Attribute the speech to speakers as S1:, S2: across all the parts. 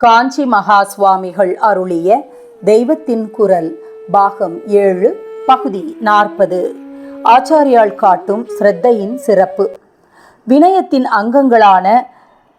S1: காஞ்சி மகா சுவாமிகள் அருளிய தெய்வத்தின் குரல் பாகம் ஏழு பகுதி நாற்பது. ஆச்சாரியால் காட்டும் ஸ்ரத்தையின் சிறப்பு. வினயத்தின் அங்கங்களான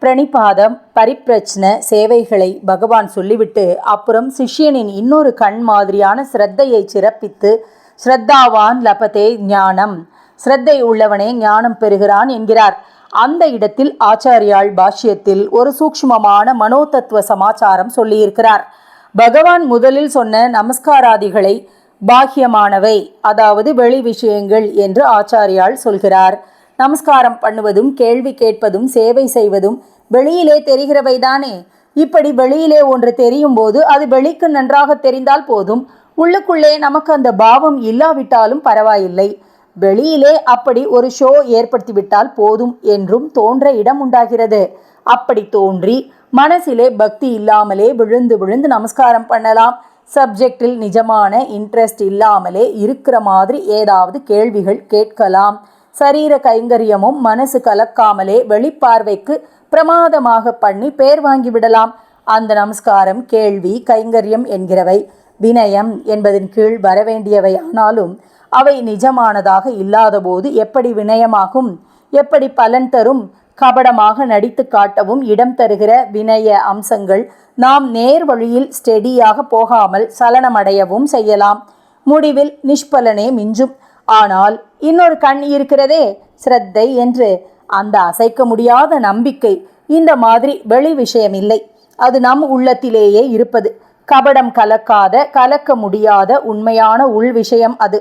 S1: பிரணிபாதம் பரிப்பிரச்சன சேவைகளை பகவான் சொல்லிவிட்டு அப்புறம் சிஷ்யனின் இன்னொரு கண் மாதிரியான ஸ்ரத்தையை சிறப்பித்து ஸ்ரத்தாவான் லபதே ஞானம் ஸ்ரத்தை உள்ளவனே ஞானம் பெறுகிறான் என்கிறார். அந்த இடத்தில் ஆச்சாரியால் பாஷ்யத்தில் ஒரு சூக்ஷ்மமான மனோதத்துவ சமாச்சாரம் சொல்லியிருக்கிறார். பகவான் முதலில் சொன்ன நமஸ்காராதிகளை பாக்கியமானவை அதாவது வெளி விஷயங்கள் என்று ஆச்சாரியால் சொல்கிறார். நமஸ்காரம் பண்ணுவதும் கேள்வி கேட்பதும் சேவை செய்வதும் வெளியிலே தெரிகிறவை தானே இப்படி வெளியிலே ஒன்று தெரியும் போது அது வெளிக்கு நன்றாக தெரிந்தால் போதும். உள்ளுக்குள்ளே நமக்கு அந்த பாவம் இல்லாவிட்டாலும் பரவாயில்லை. வெளியிலே அப்படி ஒரு ஷோ ஏற்படுத்திவிட்டால் போதும் என்றும் தோன்ற இடம் உண்டாகிறது அப்படி தோன்றி மனசிலே பக்தி இல்லாமலே விழுந்து விழுந்து நமஸ்காரம் பண்ணலாம். சப்ஜெக்டில் நிஜமான இன்ட்ரெஸ்ட் இல்லாமலே இருக்கிற மாதிரி ஏதாவது கேள்விகள் கேட்கலாம். சரீர கைங்கரியமும் மனசு கலக்காமலே வெளிப்பார்வைக்கு பிரமாதமாக பண்ணி பேர் வாங்கி விடலாம். அந்த நமஸ்காரம் கேள்வி கைங்கரியம் என்கிறவை வினயம் என்பதன் கீழ் வரவேண்டியவை ஆனாலும் அவை நிஜமானதாக இல்லாதபோது எப்படி வினயமாகும்? எப்படி பலன் தரும்? கபடமாக நடித்து காட்டவும் இடம் தருகிற வினய அம்சங்கள் நாம் நேர் வழியில் ஸ்டெடியாக போகாமல் சலனமடையவும் செய்யலாம். முடிவில் நிஷ்பலனே மிஞ்சும். ஆனால் இன்னொரு கண் இருக்கிறதே ஸ்ரத்தை என்று. அந்த அசைக்க முடியாத நம்பிக்கை. இந்த மாதிரி வெளி விஷயம் இல்லை அது நம் உள்ளத்திலேயே இருப்பது. கபடம் கலக்காத கலக்க முடியாத உண்மையான உள் விஷயம் அது.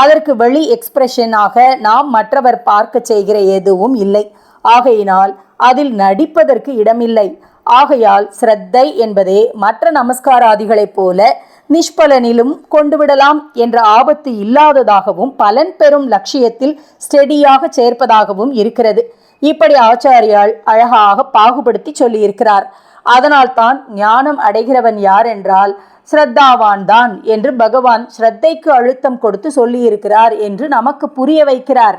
S1: அதற்கு வெளி எக்ஸ்பிரஷனாக நாம் மற்றவர் பார்க்க செய்கிற எதுவும் இல்லை. ஆகையினால் அதில் நடிப்பதற்கு இடமில்லை. ஆகையால் ஸ்ரத்தை என்பதே மற்ற நமஸ்காராதிகளைப் போல நிஷ்பலனிலும் கொண்டுவிடலாம் என்ற ஆபத்து இல்லாததாகவும் பலன் பெறும் லட்சியத்தில் ஸ்டெடியாக சேர்ப்பதாகவும் இருக்கிறது. இப்படி ஆச்சாரியால் அழகாக பாகுபடுத்தி சொல்லியிருக்கிறார். அதனால்தான் ஞானம் அடைகிறவன் யார் என்றால் ஸ்ரத்தாவான் தான் என்று பகவான் ஸ்ரத்தைக்கு அழுத்தம் கொடுத்து சொல்லியிருக்கிறார் என்று நமக்கு புரிய வைக்கிறார்.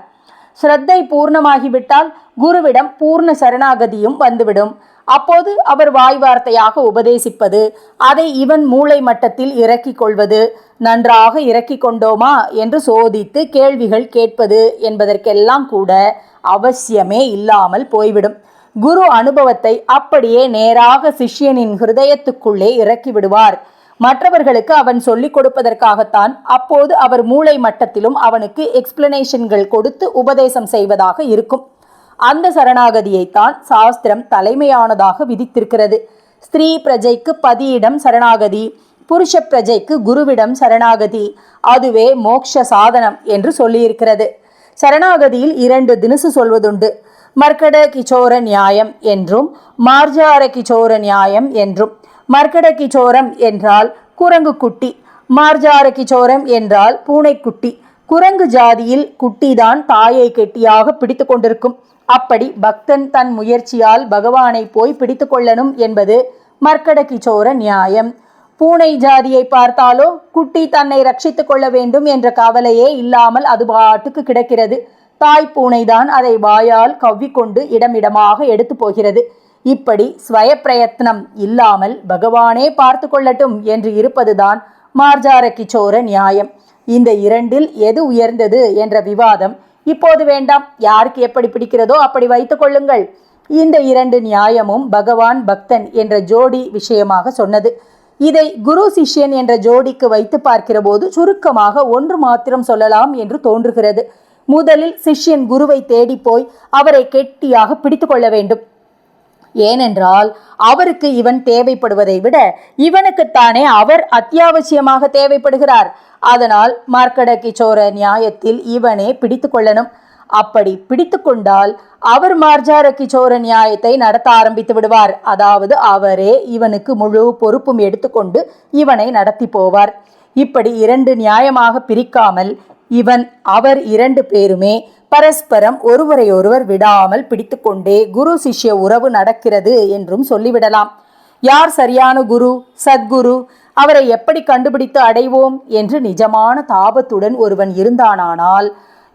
S1: ஸ்ரத்தை பூர்ணமாகிவிட்டால் குருவிடம் பூர்ண சரணாகதியும் வந்துவிடும். அப்போது அவர் வாய் வார்த்தையாக உபதேசிப்பது அதை இவன் மூளை மட்டத்தில் இறக்கிக் கொள்வது நன்றாக இறக்கிக் கொண்டோமா என்று சோதித்து கேள்விகள் கேட்பது என்பதற்கெல்லாம் கூட அவசியமே இல்லாமல் போய்விடும். குரு அனுபவத்தை அப்படியே நேராக சிஷ்யனின் ஹிருதயத்துக்குள்ளே இறக்கி விடுவார். மற்றவர்களுக்கு அவன் சொல்லிக் கொடுப்பதற்காகத்தான் அப்போது அவர் மூளை மட்டத்திலும் அவனுக்கு எக்ஸ்பிளனேஷன்கள் கொடுத்து உபதேசம் செய்வதாக இருக்கும். அந்த சரணாகதியைத்தான் சாஸ்திரம் தலைமையானதாக விதித்திருக்கிறது. ஸ்திரீ பிரஜைக்கு பதியிடம் சரணாகதி புருஷ பிரஜைக்கு குருவிடம் சரணாகதி அதுவே மோக்ஷ சாதனம் என்று சொல்லியிருக்கிறது. சரணாகதியில் இரண்டு தினசு சொல்வதுண்டு. மர்க்கட கிச்சோர நியாயம் என்றும் மார்ஜார கிச்சோர நியாயம் என்றும். மர்க்கட கிச்சோரம் என்றால் குரங்கு குட்டி மார்ஜார கிச்சோரம் என்றால் பூனைக்குட்டி. குரங்கு ஜாதியில் குட்டிதான் தாயை கெட்டியாக பிடித்து கொண்டிருக்கும். அப்படி பக்தன் தன் முயற்சியால் பகவானை போய் பிடித்து கொள்ளணும் என்பது மர்க்கட கிச்சோர நியாயம். பூனை ஜாதியை பார்த்தாலோ குட்டி தன்னை ரட்சித்து கொள்ள வேண்டும் என்ற கவலையே இல்லாமல் அது பாட்டுக்கு கிடக்கிறது. தாய் பூனைதான் அதை வாயால் கவ்விக்கொண்டு இடமிடமாக எடுத்து போகிறது. இப்படி ஸ்வய பிரயத்னம் இல்லாமல் பகவானே பார்த்து கொள்ளட்டும் என்று இருப்பதுதான் மார்ஜார கிச்சோர நியாயம். இந்த இரண்டில் எது உயர்ந்தது என்ற விவாதம் இப்போது வேண்டாம். யாருக்கு எப்படி பிடிக்கிறதோ அப்படி வைத்து கொள்ளுங்கள். இந்த இரண்டு நியாயமும் பகவான் பக்தன் என்ற ஜோடி விஷயமாக சொன்னது. இதை குரு சிஷ்யன் என்ற ஜோடிக்கு வைத்து பார்க்கிற போது சுருக்கமாக ஒன்று மாத்திரம் சொல்லலாம் என்று தோன்றுகிறது. முதலில் சிஷ்யன் குருவை தேடி போய் அவரை கெட்டியாக பிடித்து கொள்ள வேண்டும். ஏனென்றால் அவருக்கு இவன் தேவைப்படுவதை விட இவனுக்குத்தானே அவர் அத்தியாவசியமாக தேவைப்படுகிறார். அதனால் மார்க்கட கிச்சோர நியாயத்தில் இவனே பிடித்து கொள்ளணும். அப்படி பிடித்து கொண்டால் அவர் மார்ஜார கிச்சோர நியாயத்தை நடத்த ஆரம்பித்து விடுவார். அதாவது அவரே இவனுக்கு முழு பொறுப்பும் எடுத்துக்கொண்டு இவனை நடத்தி போவார். இப்படி இரண்டு நியாயமாக பிரிக்காமல் இவன் அவர் இரண்டு பேருமே பரஸ்பரம் ஒருவரையொருவர் விடாமல் பிடித்துக்கொண்டே குரு சிஷ்ய உறவு நடக்கிறது என்றும் சொல்லிவிடலாம். யார் சரியான குரு சத்குரு அவரை எப்படி கண்டுபிடித்து அடைவோம் என்று நிஜமான தாபத்துடன் ஒருவன் இருந்தானானால்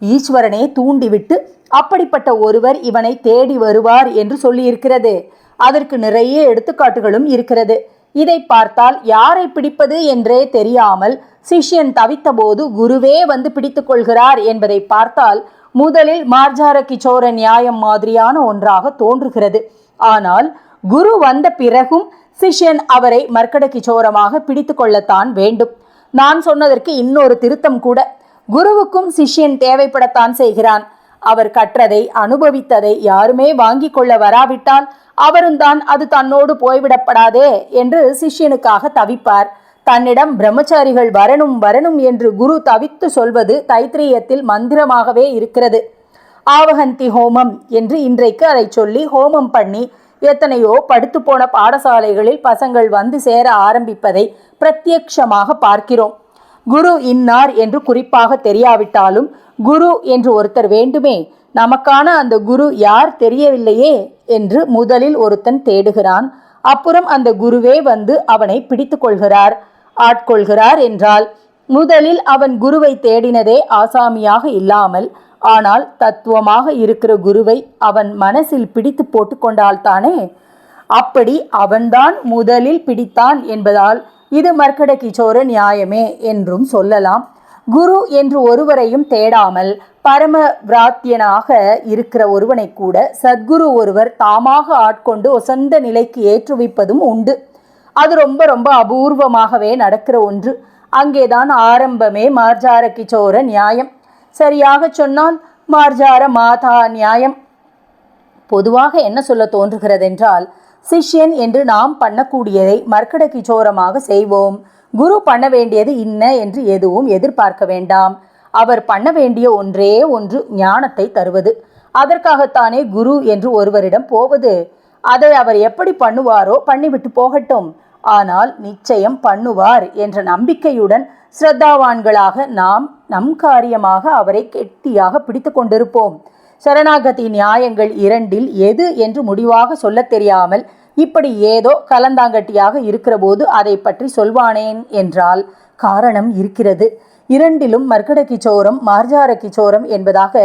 S1: ஈஸ்வரனே தூண்டிவிட்டு அப்படிப்பட்ட ஒருவர் இவனை தேடி வருவார் என்று சொல்லியிருக்கிறது. அதற்கு நிறைய எடுத்துக்காட்டுகளும் இருக்கிறது. இதை பார்த்தால் யாரை பிடிப்பது என்றே தெரியாமல் சிஷ்யன் தவித்தபோது குருவே வந்து பிடித்து கொள்கிறார் என்பதை பார்த்தால் முதலில் மார்ஜார கிச்சோர நியாயம் மாதிரியான ஒன்றாக தோன்றுகிறது. ஆனால் குரு வந்த பிறகும் சிஷ்யன் அவரை மர்க்கட கிச்சோரமாக பிடித்து கொள்ளத்தான் வேண்டும். நான் சொன்னதற்கு இன்னொரு திருத்தம் கூட. குருவுக்கும் சிஷ்யன் தேவைப்படத்தான் செய்கிறான். அவர் கற்றதை அனுபவித்ததை யாருமே வாங்கி கொள்ள வராவிட்டால் அவரும் தான் அது தன்னோடு போய்விடப்படாதே என்று சிஷ்யனுக்காக தவிப்பார். தன்னிடம் பிரம்மச்சாரிகள் வரணும் வரணும் என்று குரு தவித்து சொல்வது தைத்திரியத்தில் மந்திரமாகவே இருக்கிறது. ஆவகந்தி ஹோமம் என்று இன்றைக்கு அதை சொல்லி ஹோமம் பண்ணி எத்தனையோ படுத்து போன பாடசாலைகளில் பசங்கள் வந்து சேர ஆரம்பிப்பதை பிரத்யக்ஷமாக பார்க்கிறோம். குரு இன்னார் என்று குறிப்பாக தெரியாவிட்டாலும் குரு என்று ஒருத்தர் வேண்டுமே நமக்கான அந்த குரு யார் தெரியவில்லையே என்று முதலில் ஒருத்தன் தேடுகிறான். அப்புறம் அந்த குருவே வந்து அவனை பிடித்து கொள்கிறார். ஆட்கொள்கிறார் என்றால் முதலில் அவன் குருவை தேடினதே ஆசாமியாக இல்லாமல் ஆனால் தத்துவமாக இருக்கிற குருவை அவன் மனசில் பிடித்து போட்டு கொண்டால்தானே? அப்படி அவன்தான் முதலில் பிடித்தான் என்பதால் இது மர்க்கட கிச்சோர நியாயமே என்றும் சொல்லலாம். குரு என்று ஒருவரையும் தேடாமல் பரம விராத்தியனாக இருக்கிற ஒருவனை கூட சத்குரு ஒருவர் தாமாக ஆட்கொண்டு ஒசந்த நிலைக்கு ஏற்றுவிப்பதும் உண்டு. அது ரொம்ப ரொம்ப அபூர்வமாகவே நடக்கிற ஒன்று. அங்கேதான் ஆரம்பமே மார்ஜார கிச்சோர நியாயம். சரியாக சொன்னால் மார்ஜார மாதா நியாயம். பொதுவாக என்ன சொல்ல தோன்றுகிறதென்றால் சிஷ்யன் என்று நாம் பண்ணக்கூடியதை மர்க்கட கிச்சோரமாக செய்வோம். குரு பண்ண வேண்டியது இன்ன என்று எதுவும் எதிர்பார்க்க வேண்டாம். அவர் பண்ண வேண்டிய ஒன்றே ஒன்று ஞானத்தை தருவது. அதற்காகத்தானே குரு என்று ஒருவரிடம் போவது. அதை அவர் எப்படி பண்ணுவாரோ பண்ணிவிட்டு போகட்டும். ஆனால் நிச்சயம் பண்ணுவார் என்ற நம்பிக்கையுடன் ஸ்ரத்தாவான்களாக நாம் நம் காரியமாக அவரை கெட்டியாக பிடித்து கொண்டிருப்போம். சரணாகதி நியாயங்கள் இரண்டில் எது என்று முடிவாக சொல்லத் தெரியாமல் இப்படி ஏதோ கலந்தாங்கட்டியாக இருக்கிறபோது அதை பற்றி சொல்வானேன் என்றால் காரணம் இருக்கிறது. இரண்டிலும் மர்கட கிச்சோரம் மார்ஜார கிச்சோரம் என்பதாக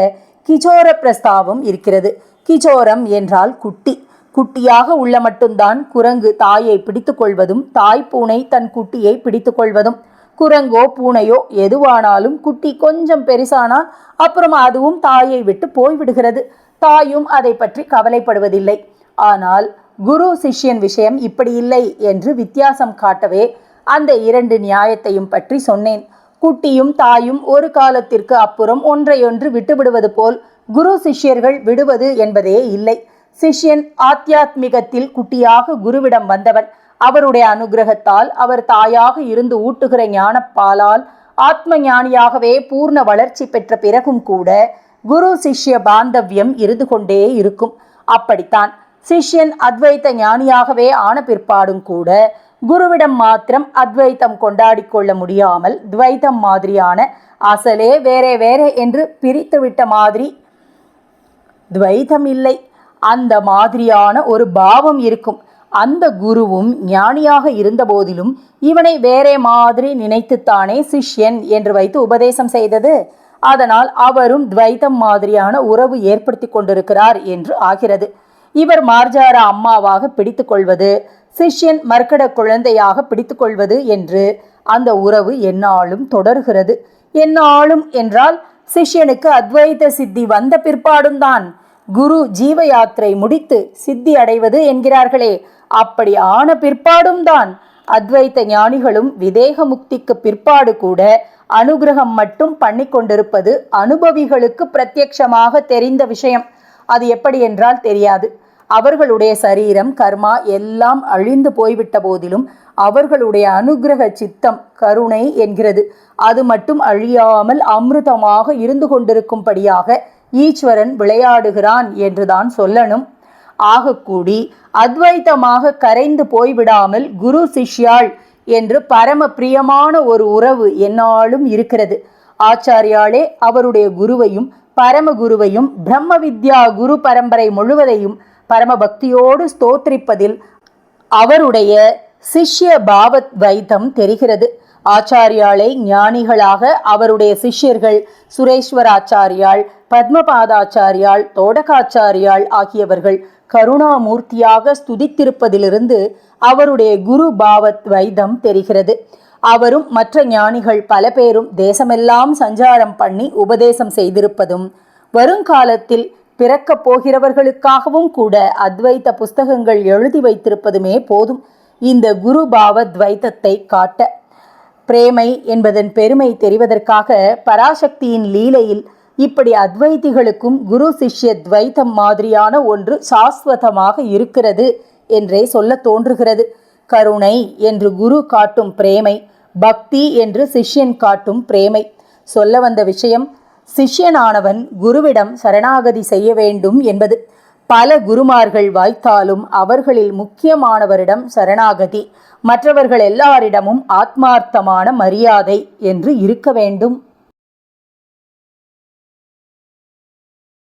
S1: கிச்சோர பிரஸ்தாவம் இருக்கிறது. கிச்சோரம் என்றால் குட்டி. குட்டியாக உள்ள மட்டும்தான் குரங்கு தாயை பிடித்துக்கொள்வதும் தாய் பூனை தன் குட்டியை பிடித்துக்கொள்வதும் குரங்கோ பூனையோ எதுவானாலும் குட்டி கொஞ்சம் பெருசானால் அப்புறம் அதுவும் தாயை விட்டு போய்விடுகிறது. தாயும் அதை பற்றி கவலைப்படுவதில்லை. ஆனால் குரு சிஷ்யன் விஷயம் இப்படி இல்லை என்று வித்தியாசம் காட்டவே அந்த இரண்டு நியாயத்தையும் பற்றி சொன்னேன். குட்டியும் தாயும் ஒரு காலத்திற்கு அப்புறம் ஒன்றையொன்று விட்டுவிடுவது போல் குரு சிஷ்யர்கள் விடுவது என்பதே இல்லை. சிஷ்யன் ஆத்தியாத்மிகத்தில் குட்டியாக குருவிடம் வந்தவன். அவருடைய அனுகிரகத்தால் அவர் தாயாக இருந்து ஊட்டுகிற ஞானப்பாலால் ஆத்ம ஞானியாகவே பூர்ண வளர்ச்சி பெற்ற பிறகும் கூட குரு சிஷ்ய பாந்தவியம் இருந்து கொண்டே இருக்கும். அப்படித்தான் சிஷ்யன் அத்வைத்த ஞானியாகவே ஆன பிற்பாடும் கூட குருவிடம் மாத்திரம் அத்வைத்தம் கொண்டாடிக்கொள்ள முடியாமல் துவைத்தம் மாதிரியான அசலே வேறே வேறே என்று பிரித்துவிட்ட மாதிரி துவைதம் இல்லை அந்த மாதிரியான ஒரு பாவம் இருக்கும். அந்த குருவும் ஞானியாக இருந்தபோதிலும் இவனை வேறே மாதிரி நினைத்துத்தானே சிஷ்யன் என்று வைத்து உபதேசம் செய்தது. அதனால் அவரும் துவைத்தம் மாதிரியான உறவு ஏற்படுத்தி கொண்டிருக்கிறார் என்று ஆகிறது. இவர் மார்ஜார அம்மாவாக பிடித்து கொள்வது சிஷ்யன் மர்க்கட குழந்தையாக பிடித்து கொள்வது என்று அந்த உறவு என்னாலும் தொடர்கிறது. என்னாலும் என்றால் சிஷ்யனுக்கு அத்வைத சித்தி வந்த பிற்பாடும் தான் குரு ஜீவ யாத்திரை முடித்து சித்தி அடைவது என்கிறார்களே. அப்படி ஆன பிற்பாடும் தான் அத்வைத்த ஞானிகளும் விதேக முக்திக்கு பிற்பாடு கூட அனுகிரகம் மட்டும் பண்ணி கொண்டிருப்பது அனுபவிகளுக்கு பிரத்யட்சமாக தெரிந்த விஷயம். அது எப்படி என்றால் தெரியாது. அவர்களுடைய சரீரம் கர்மா எல்லாம் அழிந்து போய்விட்ட போதிலும் அவர்களுடைய அனுகிரக சித்தம் கருணை என்கிறது. அது மட்டும் அழியாமல் அமிர்தமாக இருந்து கொண்டிருக்கும்படியாக ஈஸ்வரன் விளையாடுகிறான் என்றுதான் சொல்லணும். ஆகக்கூடி அத்வைத்தமாக கரைந்து போய்விடாமல் குரு சிஷ்யாள் என்று பரம பிரியமான ஒரு உறவு என்னாலும் இருக்கிறது. ஆச்சாரியாலே அவருடைய குருவையும் பரம குருவையும் பிரம்ம வித்யா குரு பரம்பரை முழுவதையும் பரம பக்தியோடு ஸ்தோத்திரிப்பதில் அவருடைய சிஷ்ய பாவத் வைத்தம் தெரிகிறது. ஆச்சாரியாளை ஞானிகளாக அவருடைய சிஷ்யர்கள் சுரேஸ்வராச்சாரியாள் பத்மபாதாச்சாரியாள் தோடகாச்சாரியாள் ஆகியவர்கள் கருணாமூர்த்தியாக ஸ்துதித்திருப்பதிலிருந்து அவருடைய குரு பாவத் வைதம் தெரிகிறது. அவரும் மற்ற ஞானிகள் பல பேரும் தேசமெல்லாம் சஞ்சாரம் பண்ணி உபதேசம் செய்திருப்பதும் வருங்காலத்தில் பிறக்கப் போகிறவர்களுக்காகவும் கூட அத்வைத புஸ்தகங்கள் எழுதி வைத்திருப்பதுமே போதும். இந்த குரு பாவ காட்ட பிரேமை என்பதன் பெருமை தெரிவதற்காக பராசக்தியின் லீலையில் இப்படி அத்வைதிகளுக்கும் குரு சிஷ்ய துவைத்தம் மாதிரியான ஒன்று சாஸ்வதமாக இருக்கிறது என்றே சொல்ல தோன்றுகிறது. கருணை என்று குரு காட்டும் பிரேமை பக்தி என்று சிஷ்யன் காட்டும் பிரேமை. சொல்ல வந்த விஷயம் சிஷ்யனானவன் குருவிடம் சரணாகதி செய்ய வேண்டும் என்பது. பல குருமார்கள் வாய்த்தாலும் அவர்களில் முக்கியமானவரிடம் சரணாகதி மற்றவர்கள் எல்லாரிடமும் ஆத்மார்த்தமான மரியாதை என்று இருக்க வேண்டும்.